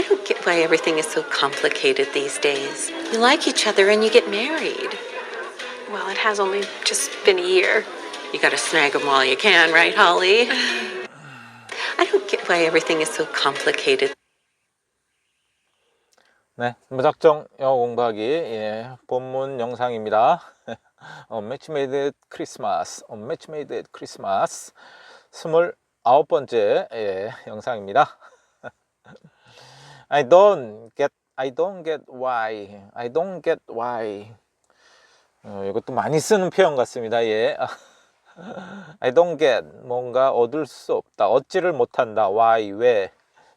I don't get why everything is so complicated these days. You like each other and you get married. Well, it has only just been a year. You gotta snag them while you can, right, Holly? I don't get why everything is so complicated. 네, 무작정 영어 공부하기 예, 본문 영상입니다. 어, 매치 메이드 앳 크리스마스, 어, 매치 메이드 앳 크리스마스 스물아홉 번째 예, 영상입니다. I don't get, I don't get why, I don't get why. 어, 이것도 많이 쓰는 표현 같습니다. 예. I don't get 뭔가 얻을 수 없다, 얻지를 못한다. Why 왜?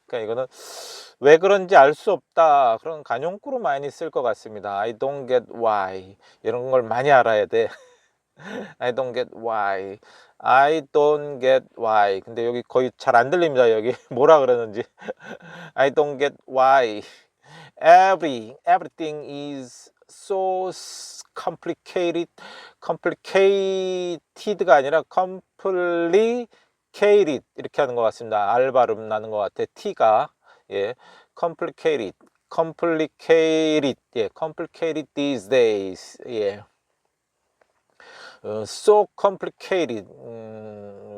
그러니까 이거는 왜 그런지 알 수 없다 그런 간용구로 많이 쓸 것 같습니다. I don't get why 이런 걸 많이 알아야 돼. I don't get why. I don't get why. 근데 여기 거의 잘 안 들립니다. 여기 뭐라 그러는지. I don't get why. Every everything is so complicated. complicated가 아니라 complicated 이렇게 하는 것 같습니다. 알 발음 나는 것 같아. T가 예, complicated, complicated, 예, complicated these days, 예. 어, so complicated, 음,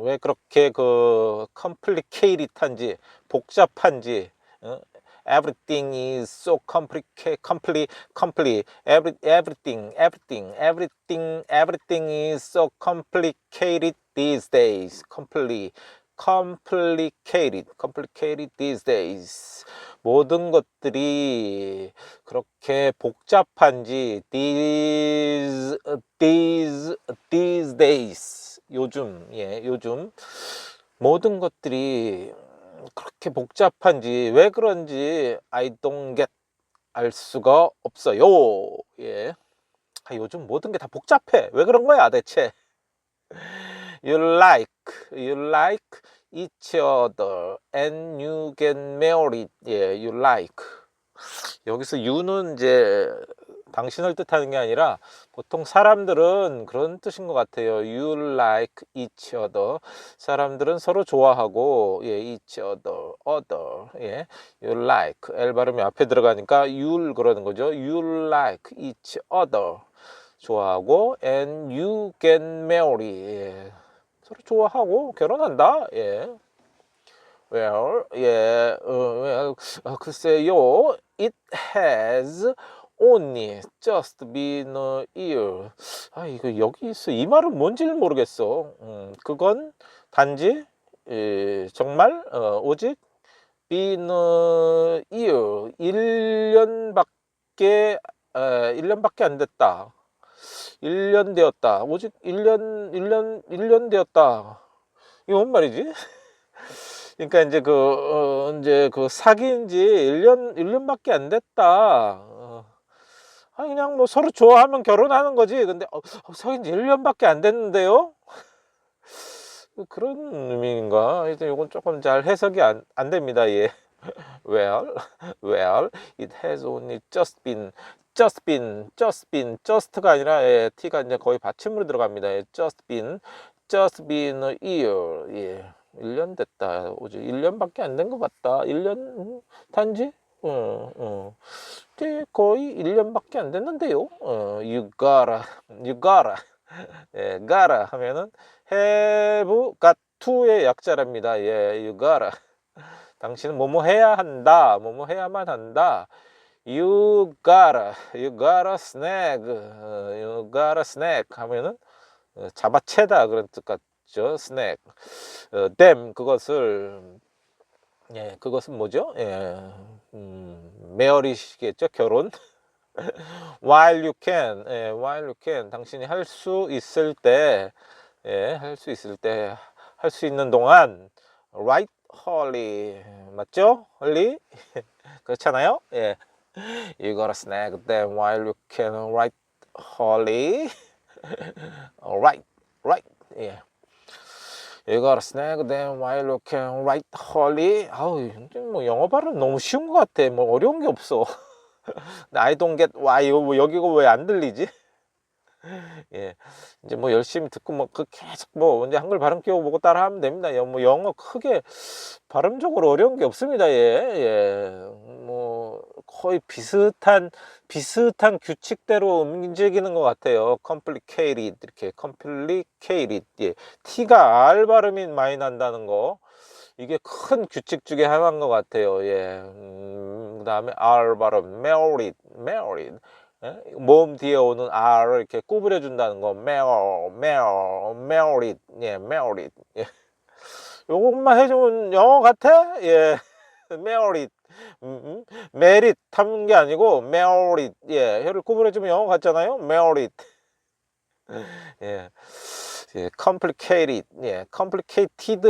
왜 그렇게 그 complicated한지, 복잡한지, 어? everything is so complicated, complete, complete, every, everything, everything, everything, everything is so complicated these days, complete. complicated, complicated these days. 모든 것들이 그렇게 복잡한지 these, these, these days. 요즘, 예, 요즘 모든 것들이 그렇게 복잡한지 왜 그런지 I don't get 알 수가 없어요. 예. 아, 요즘 모든 게 다 복잡해. 왜 그런 거야, 대체? You like, you like each other and you get married. 예, you like. 여기서 you는 이제 당신을 뜻하는 게 아니라 보통 사람들은 그런 뜻인 것 같아요. You like each other. 사람들은 서로 좋아하고, 예, each other, other. 예, you like. L 발음이 앞에 들어가니까 you'll 그러는 거죠. You like each other. 좋아하고, and you get married. 예. 서로 좋아하고 결혼한다. 예. Well, 예, 어, 어, 글쎄요. It has only just been a year. 아, 이거 여기서 이 말은 뭔지를 모르겠어. 음, 그건 단지 예, 정말 어, 오직 been a year 1년밖에 에, 1년밖에 안 됐다. 1년 되었다. 오직 1년, 1년, 1년 되었다. 이거 뭔 말이지? 그러니까 이제 그, 어, 이제 그 사귄 지 1년, 1년밖에 안 됐다. 어. 아, 그냥 뭐 서로 좋아하면 결혼하는 거지. 근데, 어, 어, 사귄 지 1년밖에 안 됐는데요? 그런 의미인가? 하여튼 이건 조금 잘 해석이 안, 안 됩니다. 예. Well, well, it has only just been just been, just been, just가 아니라 예, t가 이제 거의 받침으로 들어갑니다. 예, just been, just been a year. 예. 1년 됐다. 오직 1년밖에 안 된 것 같다. 1년 음, 단지 어, 어. 거의 1년밖에 안 됐는데요. 어, you gotta, you gotta, 예, gotta 하면은 have, got to의 약자랍니다. 예, you gotta. 당신은 뭐뭐 해야 한다, 뭐뭐 해야만 한다. You gotta, you gotta snag, 어, you gotta snag 하면은 어, 잡아채다 그런 뜻 같죠. snag. 어, them 그것을 예, 그것은 뭐죠? 예, 음, 메어리시겠죠? 결혼. while you can, 예, while you can 당신이 할 수 있을 때, 예, 할 수 있을 때, 할 수 있는 동안 right holy 맞죠? holy 그렇잖아요. 예. You gotta snag them while you can right holy. right, right. 예. You gotta snag them while you can right holy. 아우, 뭐 영어 발음 너무 쉬운 것 같아. 뭐 어려운 게 없어. I don't get why 뭐 여기가 왜 안 들리지? 예, 이제 뭐 열심히 듣고 뭐 그 계속 뭐 이제 한글 발음 끼워 보고 따라하면 됩니다. 뭐 영어 크게 발음적으로 어려운 게 없습니다. 예, 예. 거의 비슷한 비슷한 규칙대로 움직이는 것 같아요. complicated 이렇게 complicated 예. t가 r 발음이 많이 난다는 거 이게 큰 규칙 중에 하나인 것 같아요. 예. 음, 그다음에 r 발음 married married 예? 모음 뒤에 오는 r을 이렇게 구부려 준다는 거 mar mar married 예 married 예. 요것만 해주면 영어 같아? 예. married 음, 음. merit 하는 게 아니고 married 예 혀를 구부려주면 영어 같잖아요 married 예. 예, complicated, 예,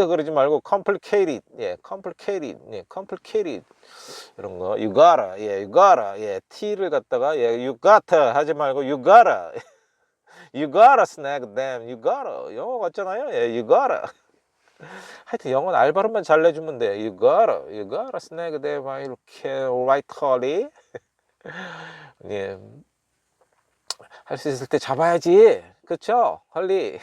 그러지 말고 complicated, 예, complicated, 예, complicated 이런 거, gotta, 예, gotta, 예, t를 갖다가 예, gotta 하지 말고 gotta, you gotta snag them, you gotta 영어 같잖아요, 예, you gotta. 하여튼 영어는 알 발음만 잘 내주면 돼. You gotta, you gotta snag them while right holly. 예. 할수 있을 때 잡아야지. 그쵸? 헐리.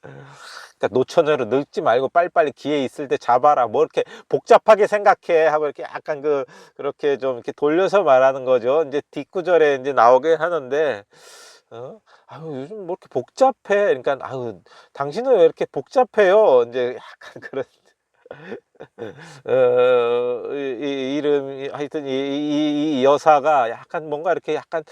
그러니까 노처녀로 늙지 말고 빨리빨리 기회 있을 때 잡아라. 뭐 이렇게 복잡하게 생각해 하고 이렇게 약간 그 그렇게 좀 이렇게 돌려서 말하는 거죠. 이제 뒷구절에 이제 나오게 하는데 어? 아유 요즘 뭐 이렇게 복잡해. 그러니까 아유 당신은 왜 이렇게 복잡해요? 이제 약간 그런 어, 이, 이 이 름 하여튼 이, 이, 이 여사가 약간 뭔가 이렇게 약간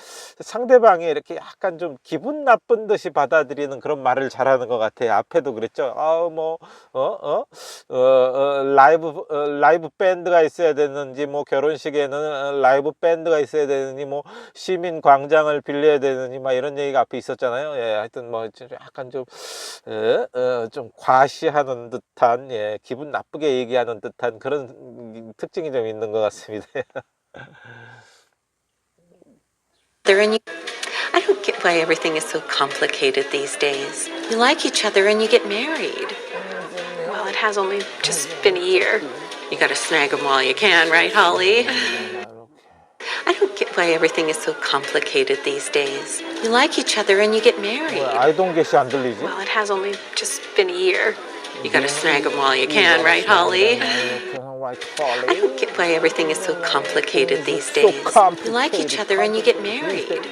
상대방이 이렇게 약간 좀 기분 나쁜 듯이 받아들이는 그런 말을 잘하는 것 같아요. 앞에도 그랬죠. 아우 뭐어어 어, 어, 어, 라이브 어, 라이브 밴드가 있어야 되는지 뭐 결혼식에는 어, 라이브 밴드가 있어야 되느니 뭐 시민 광장을 빌려야 되느니 막 이런 얘기가 앞에 있었잖아요. 예, 하여튼 뭐좀 약간 좀 에, 어, 좀 과시하는 듯한 예, 기분 나쁘게 얘기 하는 듯한 그런 특징이 좀 있는 것 같습니다. There and you, I don't get why everything is so complicated these days. You like each other and you get married. Well, it has only just been a year. You gotta snag them while you can, right, Holly? I don't get why everything is so complicated these days. You like each other and you get married. 아이동 게시 안 들리지? Well, it has only just been a year. You gotta snag them while you can, right, Holly? I don't get why everything is so complicated these So days. You like each other and you get married.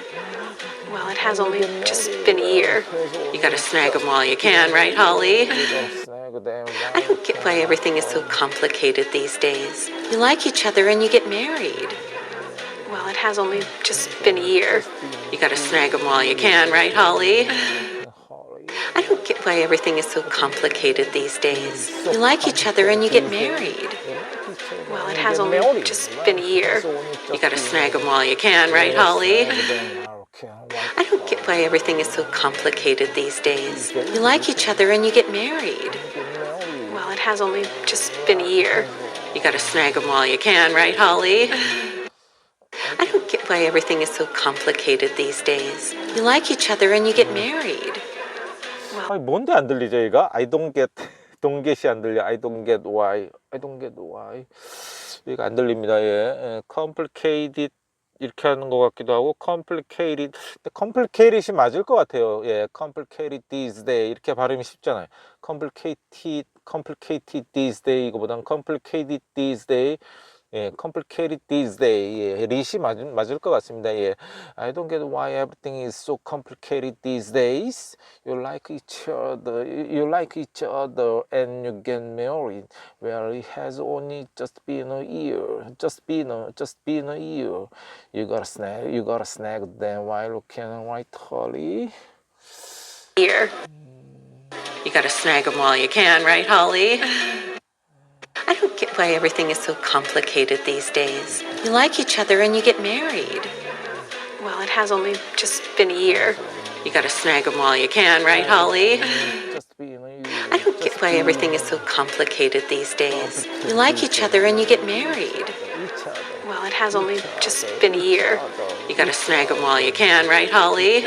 Well, it has only just been a year. You gotta snag them while you can, right, Holly? I don't get why everything is so complicated these days. You like each other and you get married. Well, it has only just been a year. You gotta snag them while you can, right, Holly? I don't get why everything is so complicated these days. You like each other and you get married. Well, it has only just been a year. You gotta snag them while you can, right, Holly? I don't get why everything is so complicated these days. You like each other and you get married. Well, it has only just been a year. You gotta snag them while you can, right, Holly? I don't get why everything is so complicated these days. You like each other and you get married. 아니 뭔데 안 들리죠 얘가? I don't get don't get이 안 들려. I don't get why. I don't get why. 얘가 안 들립니다. 예. 예. complicated 이렇게 하는 것 같기도 하고 complicated. complicated이 맞을 것 같아요. 예. complicated these days 이렇게 발음이 쉽잖아요. complicated complicated these days 이거보다는 complicated these days 예, complicated these days. 예, 리시 맞을, 맞을 것 같습니다. 예. I don't get why everything is so complicated these days. You like each other, you like each other, and you get married. Well, it has only just been a year, just been a, just been a year. You gotta snag, you gotta snag them while looking right, Holly. Year. You gotta snag them while you can, right, Holly? I don't get why everything is so complicated these days. You like each other and you get married. Well, it has only just been a year. You gotta snag them while you can, right, Holly? Just been a year. I don't get why everything is so complicated these days. You like each other and you get married. Well, it has only just been a year. You gotta snag them while you can, right, Holly?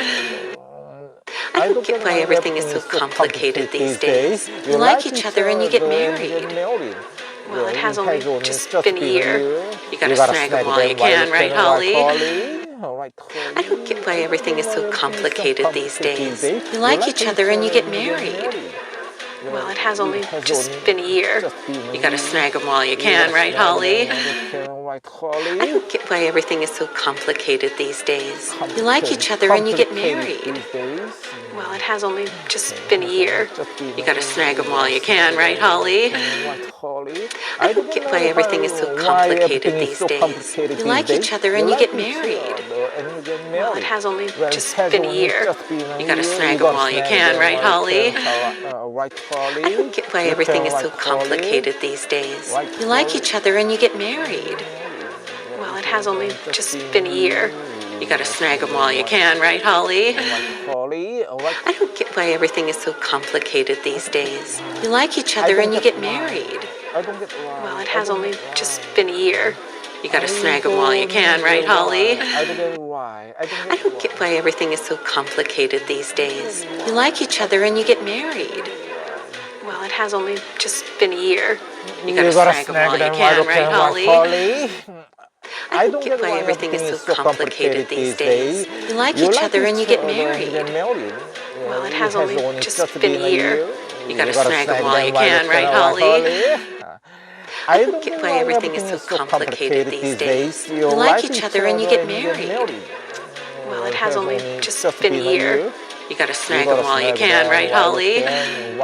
I don't get why everything is so complicated these days. You like each other and you get married. Well, it has only just been a year. You gotta snag them while you can, right, Holly? I don't get why everything is so complicated these days. You like each other and you get married. Well, it has only just been a year. You gotta snag them while you can, right, Holly? I don't get why everything is so complicated these days. You like each other and you get married. Well, it has only just been a year. You gotta snag them while you can, right, Holly? I don't get why everything is so complicated these so days. complicated You these like each other and you like get married. other and you get Well, it has only Well, just been a year. You gotta snag You 'em gotta while you can, right, Holly? can. Right, Holly? I don't get why everything is so complicated these days. You like each other and you get married. Well, it has only just been a year. You gotta snag them while you can, right, Holly? Right, Holly? Right, I don't get why everything is so complicated these days. You like each other and you get married. I don't get why. Well, it has only just been a year. You gotta snag them while you can, right, Holly? I don't get why. I don't I get don't why. get why everything is so complicated these days. You like each other and you get married. Well, it has only just been a year. You gotta snag 'em while you them can, right, Holly? I don't get why everything is so complicated these days. You like each other and you get married. Well, it has only just been a year. You gotta snag snag 'em while you can, right, Holly? I don't get why everything is so complicated these days. You like each other and you get married. Well, it has only just been a year. You gotta snag them while you can, right, Holly? I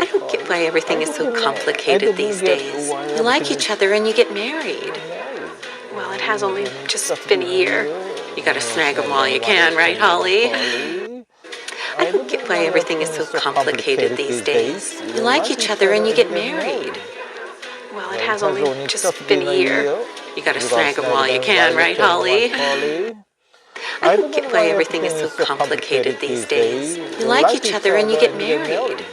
I don't get why everything is so complicated these days. You like each other and you get married. Well, it has only just been a year. You gotta snag them while you can, right, Holly? I don't get why everything is so complicated these days. You like each other and you get married. Well, it has only just been a year. You gotta snag them while you can, right, Holly? I don't get why everything is so complicated these days. You like each other and you get married.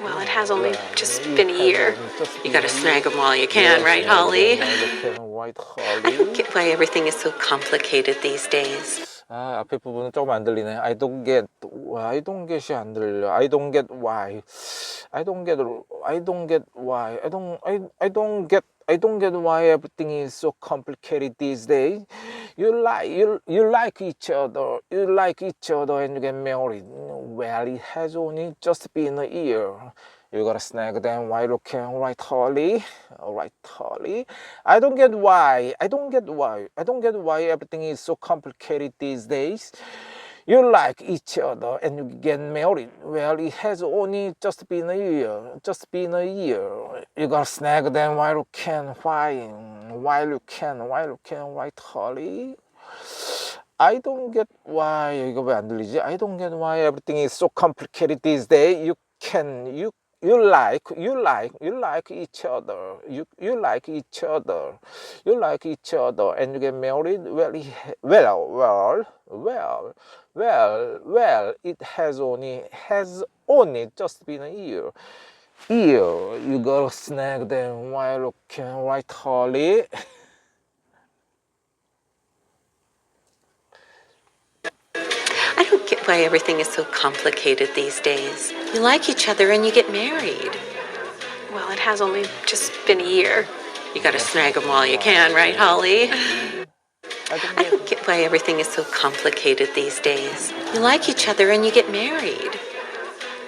Well, it has only just been a year. You gotta snag them while you can, right, Holly? I I don't get why everything is so complicated these days. 아, 앞에 부분은 조금 안 들리네. I don't get, I don't get이 안 들려. I don't get why. I don't get, I don't get why. I don't, I, I don't get, I don't get why everything is so complicated these days. You like, you, you like each other. You like each other and you get married. Well, it has only just been a year. You gotta snag them while you can, right, Holly? Right, Holly? I don't get why. I don't get why. I don't get why everything is so complicated these days. You like each other and you get married. Well, it has only just been a year. Just been a year. You gotta snag them while you can. Why? While you can. While you can, right, Holly? I don't get why 이거 왜 안 들리지? I don't get why everything is so complicated these days. You can you you like you like you like each other. You you like each other. You like each other and you get married. Well, well, well, well, well, well. It has only has only just been a year. Year. You gotta snag them while can, right, Holly? I don't get why everything is so complicated these days. You like each other and you get married. Well, it has only just been a year. You gotta snag them while you can, right, Holly? I don't I get don't get why everything is so complicated these days. You like each other and you get married.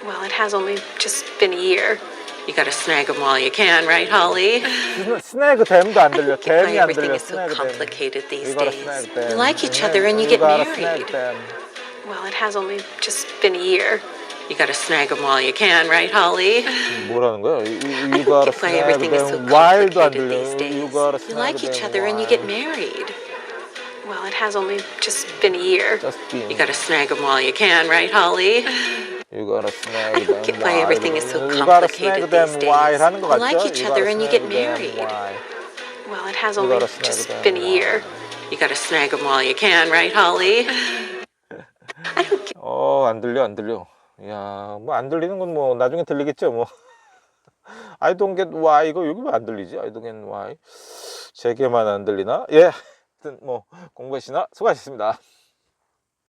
Well, it has only just been a year. You gotta snag them while you can, right, Holly? 스네그 댐도 안 I 들려. don't get why 댐이 안 everything 들려. is so 스네그 댐. complicated these You gotta days. snag them. You like each other and you You get gotta snag married. them. Well, it has only just been a year. You gotta snag them while you can, right, Holly? 뭐라는 거야? You, I you don't gotta get why snag everything is so them. Wild도 안 complicated 들려. these days. You gotta You snag like each them other and you get wild. married. Well, it has only just been a year. Just being. You gotta snag them while you can, right, Holly? You gotta snag I them. don't get why wild. everything is so You gotta complicated snag them these days. wild 하는 거 You 같죠? like each You other gotta and you snag get them married. wild. Well, it has You only gotta snag just them been a year. wild. You gotta snag them while you can, right, Holly? 어, 안 들려, 안 들려. 야, 뭐 안 들리는 건 뭐 나중에 들리겠죠, 뭐. I don't get why 이거 여기 왜 안 들리지? I don't get why. 제게만 안 들리나? 예. 하여튼 뭐 공부했으나 수고하셨습니다.